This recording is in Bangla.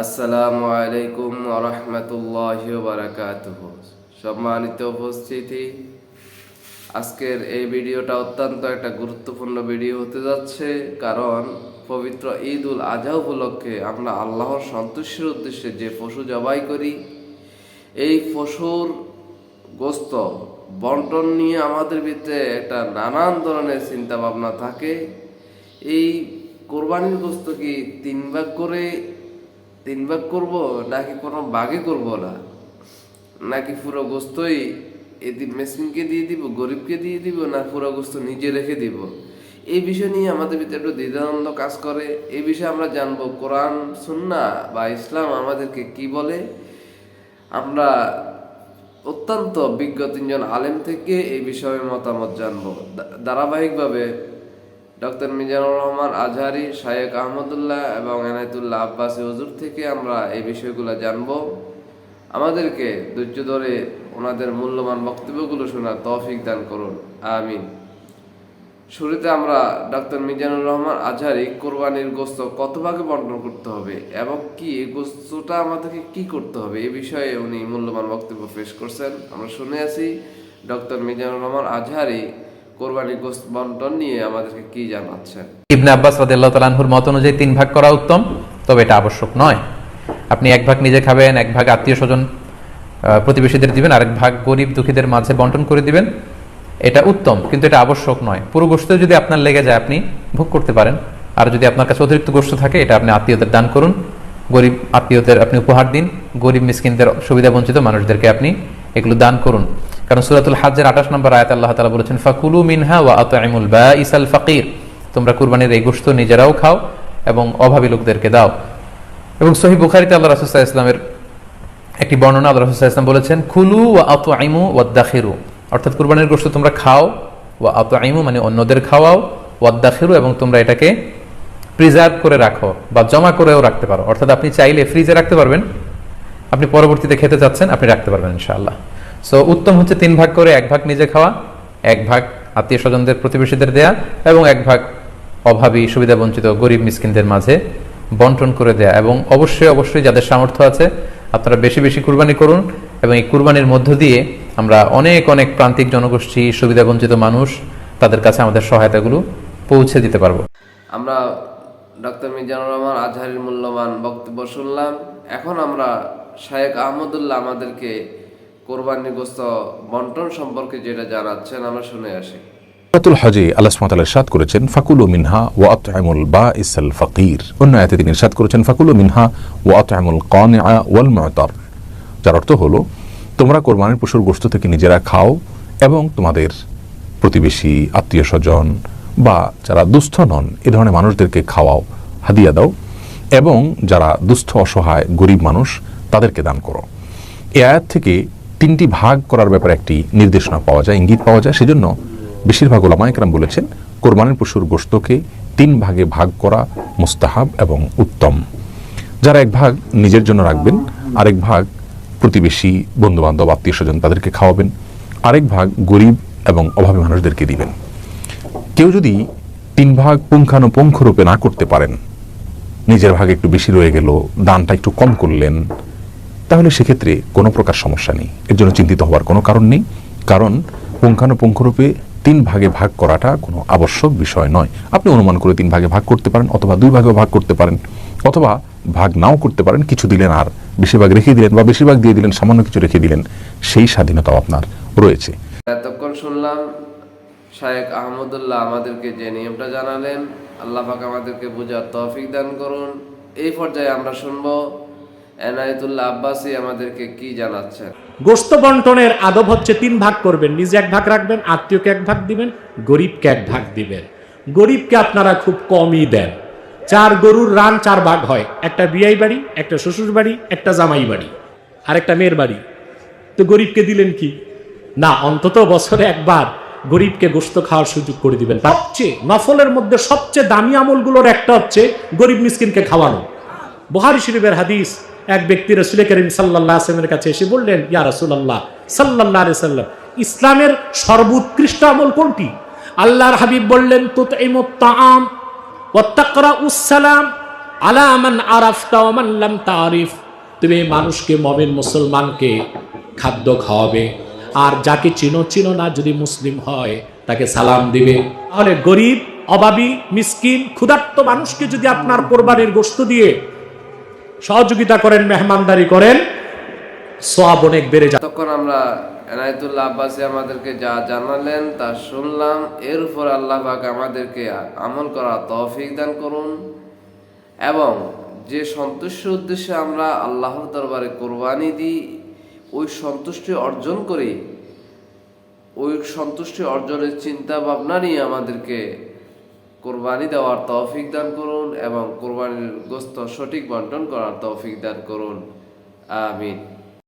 আসসালামু আলাইকুম রহমতুল্লাহ বারাকাতুহ। সম্মানিত উপস্থিতি। আজকের এই ভিডিওটা অত্যন্ত একটা গুরুত্বপূর্ণ ভিডিও হতে যাচ্ছে, কারণ পবিত্র ঈদ উল আজহা উপলক্ষে আমরা আল্লাহর সন্তুষ্টির উদ্দেশ্যে যে পশু জবাই করি, এই পশুর গোস্ত, বন্টন নিয়ে আমাদের ভিতরে একটা নানান ধরনের চিন্তা ভাবনা থাকে। এই কোরবানির গোস্ত কি তিন ভাগ করে তিন ভাগ করব নাকি কোনো ভাগে করব না? নাকি পুরো গোস্তই এদি মেশিনকে দিয়ে দিব, গরিবকে দিয়ে দিব, না পুরো গোস্ত নিজে রেখে দিব? এই বিষয় নিয়ে আমাদের ভিতরে একটু দ্বিধানন্দ কাজ করে। এই বিষয়ে আমরা জানব, কোরআন, সুন্না বা ইসলাম আমাদেরকে কি বলে? আমরা অত্যন্ত বিজ্ঞ তিনজন আলেম থেকে এই বিষয়ে মতামত জানব। ধারাবাহিকভাবে ডক্টর মিজানুর রহমান আজহারি, শায়েক আহমদুল্লাহ এবং এনায়তুল্লাহ আব্বাসী হুজুর থেকে আমরা এই বিষয়গুলো জানব। আমাদেরকে ধৈর্য ধরে ওনাদের মূল্যবান বক্তব্যগুলো শোনার তৌফিক দান করুন। আমিন। শুরুতে আমরা ডক্টর মিজানুর রহমান আজহারি কোরবানির গোস্ত কত ভাগে বন্টন করতে হবে এবং কি এই গোস্তটা আমাদেরকে কি করতে হবে এ বিষয়ে উনি মূল্যবান বক্তব্য পেশ করছেন। আমরা শুনে আছি ডক্টর মিজানুর রহমান আজহারি কোরবানির গোস্ত বন্টন নিয়ে আমাদেরকে কি জানাচ্ছেন? ইবনে আব্বাস রাদিয়াল্লাহু তাআলা আনহুর মত অনুযায়ী তিন ভাগ করা উত্তম, তবে এটা আবশ্যক নয়। আপনি এক ভাগ নিজে খাবেন, এক ভাগ আত্মীয় স্বজন প্রতিবেশীদের দিবেন, আরেক ভাগ গরিব দুঃখীদের মাঝে বন্টন করে দিবেন। এটা উত্তম, কিন্তু এটা আবশ্যক নয়। পুরো গোস্ত যদি আপনার লেগে যায়, আপনি ভোগ করতে পারেন। আর যদি আপনার কাছে অতিরিক্ত গোস্ত থাকে, এটা আপনি আত্মীয়দের দান করুন। গরিব আত্মীয়দের আপনি উপহার দিন, গরিব মিসকিনদের সুবিধা বঞ্চিত মানুষদেরকে আপনি এগুলো দান করুন। কারণ সুরাতুল হাজের আঠাশ নম্বর আয়াত আল্লাহ তালা বলেছেন, ফাকুলু মিনহা ওয়া আতআইমুল বাঈসাল ফাকির। তোমরা কুরবানির এই গোশত নিজেরাও খাও এবং অভাবী লোকদেরকে দাও। এবং সহি বুখারিতে আল্লাহ রাসুল্লাহ ইসলামের একটি বর্ণনা আল্লাহ রাসুল্লাহ ইসলাম বলেছেন খুলু ওয়া আতু আইমু ওয়াদ্দাখিরু অর্থাৎ কুরবানির গোশত তোমরা খাও, ওয়া আতু আইমু মানে অন্যদের খাওয়াও ওয়াদ্দাখিরু এবং তোমরা এটাকে প্রিজার্ভ করে রাখো বা জমা করেও রাখতে পারো। অর্থাৎ আপনি চাইলে ফ্রিজে রাখতে পারবেন, আপনি পরবর্তীতে খেতে চাচ্ছেন, আপনি রাখতে পারবেন ইনশাআল্লাহ। সো উত্তম হচ্ছে তিন ভাগ করে এক ভাগ নিজে খাওয়া, এক ভাগ আত্মীয় স্বজনদের প্রতিবেশীদের দেয়া এবং এক ভাগ অভাবী, সুবিধা বঞ্চিত গরিব মিসকিনদের মাঝে বন্টন করে দেয়া। এবং অবশ্যই অবশ্যই যাদের সামর্থ্য আছে, আপনারা বেশি বেশি কুরবানি করুন এবং এই কুরবানির মধ্য দিয়ে আমরা অনেক অনেক প্রান্তিক জনগোষ্ঠী, সুবিধা বঞ্চিত মানুষ তাদের কাছে আমাদের সহায়তাগুলো পৌঁছে দিতে পারব। আমরা ডক্টর মিজানুর রহমান আজহারির মূল্যবান বক্তব্য শুনলাম। এখন আমরা শায়েক আহমদুল্লাহ আমাদেরকে কোরবানি গোস্ত বন্টন সম্পর্কে যেটা জানাচ্ছেন আমরা শুনে আসি। সুরাতুল হজে আল্লাহ সুবহানাহু ইরশাদ করেছেন, ফাকুলু মিনহা ওয়া আত'আমুল বাঈসাল ফাকির। অন্য আয়াতে তিনি ইরশাদ করেছেন, ফাকুলু মিনহা ওয়া আত'আমুল কানিআ ওয়াল মু'তার। যার অর্থ হলো, তোমরা কোরবানির পশুর গোশত থেকে নিজেরা খাও এবং তোমাদের প্রতিবেশী আত্মীয় স্বজন বা যারা দুস্থ নন, এ ধরনের মানুষদেরকে খাওয়াও, হাদিয়া দাও এবং যারা দুস্থ, অসহায়, গরিব মানুষ, তাদেরকে দান করো। এ আয়াত থেকে তিনটি ভাগ করার ব্যাপারে একটি নির্দেশনা পাওয়া যায়, ইঙ্গিত পাওয়া যায়। সেজন্য বেশিরভাগ ওলামা একরাম বলেছেন, কোরবানির পশুর গোশতকে তিন ভাগে ভাগ করা মুস্তাহাব এবং উত্তম। যারা এক ভাগ নিজের জন্য রাখবেন, আরেক ভাগ প্রতিবেশী বন্ধু বান্ধব আত্মীয় স্বজন তাদেরকে খাওয়াবেন, আরেক ভাগ গরিব এবং অভাবী মানুষদেরকে দিবেন। কেউ যদি তিন ভাগ পুঙ্খানুপুঙ্খ রূপে না করতে পারেন, নিজের ভাগে একটু বেশি রয়ে গেল, দানটা একটু কম করলেন তাহলে সেক্ষেত্রে কোনো প্রকার সমস্যা নেই। এর জন্য চিন্তিত হওয়ার কোনো কারণ নেই। কারণ পুঙ্খানুপুঙ্খরূপে তিন ভাগে ভাগ করাটা কোনো আবশ্যক বিষয় নয়। আপনি অনুমান করে তিন ভাগে ভাগ করতে পারেন অথবা দুই ভাগে ভাগ করতে পারেন। অথবা ভাগ নাও করতে পারেন, কিছু দিলেন আর। বেশিরভাগ রেখে দিলেন বা বেশিরভাগ দিয়ে দিলেন, সামান্য কিছু রেখে দিলেন। সেই স্বাধীনতাও আপনার রয়েছে। এতক্ষণ শুনলাম শায়েক আহমদুল্লাহ আমাদেরকে যে নিয়মটা জানালেন, আল্লাহ পাক আমাদেরকে বোঝার তৌফিক দান করুন। এই পর্যায়ে আমরা শুনব এনায়েতুল্লাহ আব্বাসী আমাদেরকে কি জানাচ্ছেন? গোস্ত বন্টনের আদব হচ্ছে তিন ভাগ করবেন। নিজে এক ভাগ রাখবেন, আত্মীয়কে এক ভাগ দিবেন, গরিবকে এক ভাগ দিবেন। গরিবকে আপনারা খুব কমই দেন। চার গরুর রান চার ভাগ হয়। একটা বিয়াই বাড়ি, একটা শ্বশুর বাড়ি, একটা জামাই বাড়ি, আর একটা মেয়ের বাড়ি। তো গরিবকে দিলেন কি? না, অন্তত বছরে একবার গরিবকে গোস্ত খাওয়ার সুযোগ করে দিবেন। সবচেয়ে নফলের মধ্যে সবচেয়ে দামি আমলগুলোর একটা হচ্ছে গরিব মিসকিনকে খাওয়ানো। বুহারি শরীফের হাদিস এক ব্যক্তি রসুল করিম সাল্লাহ আসলামের কাছে এসে বললেন, ইয়া রসুল্লাহ সাল্লাহ সাল্লাম, ইসলামের সর্বোৎকৃষ্ট আমল কোনটি? আল্লাহর হাবিব বললেন তো তাম ওয়াত্তাকরা উসালাম আলা আমান আরাফতা তারিফ। তুমি মানুষকে, মমিন মুসলমানকে খাদ্য খাওয়াবে। আর যাকে চিনো চিনো না, যদি মুসলিম হয়, তাকে সালাম দিবে। তাহলে গরিব অভাবী মিসকিন, ক্ষুধার্ত মানুষকে যদি আপনার কোরবানির গোস্ত দিয়ে সহযোগিতা করেন, মেহমানদারি করেন সব অনেক বেড়ে যাবে তখন আমরা এনায়তুল্লাহ আব্বাসী আমাদেরকে যা জানালেন তা শুনলাম। এর উপর আল্লাহ পাক আমাদেরকে আমল করা তৌফিক দান করুন। এবং যে সন্তুষ্টির উদ্দেশ্যে আমরা আল্লাহর দরবারে কোরবানি দিই, ওই সন্তুষ্টি অর্জন করি, ওই সন্তুষ্টি অর্জনের চিন্তা ভাবনা নিয়ে আমাদেরকে কোরবানি দেওয়ার তৌফিক দান করুন এবং কোরবানির গোস্ত সঠিক বন্টন করার তৌফিক দান করুন। আমিন।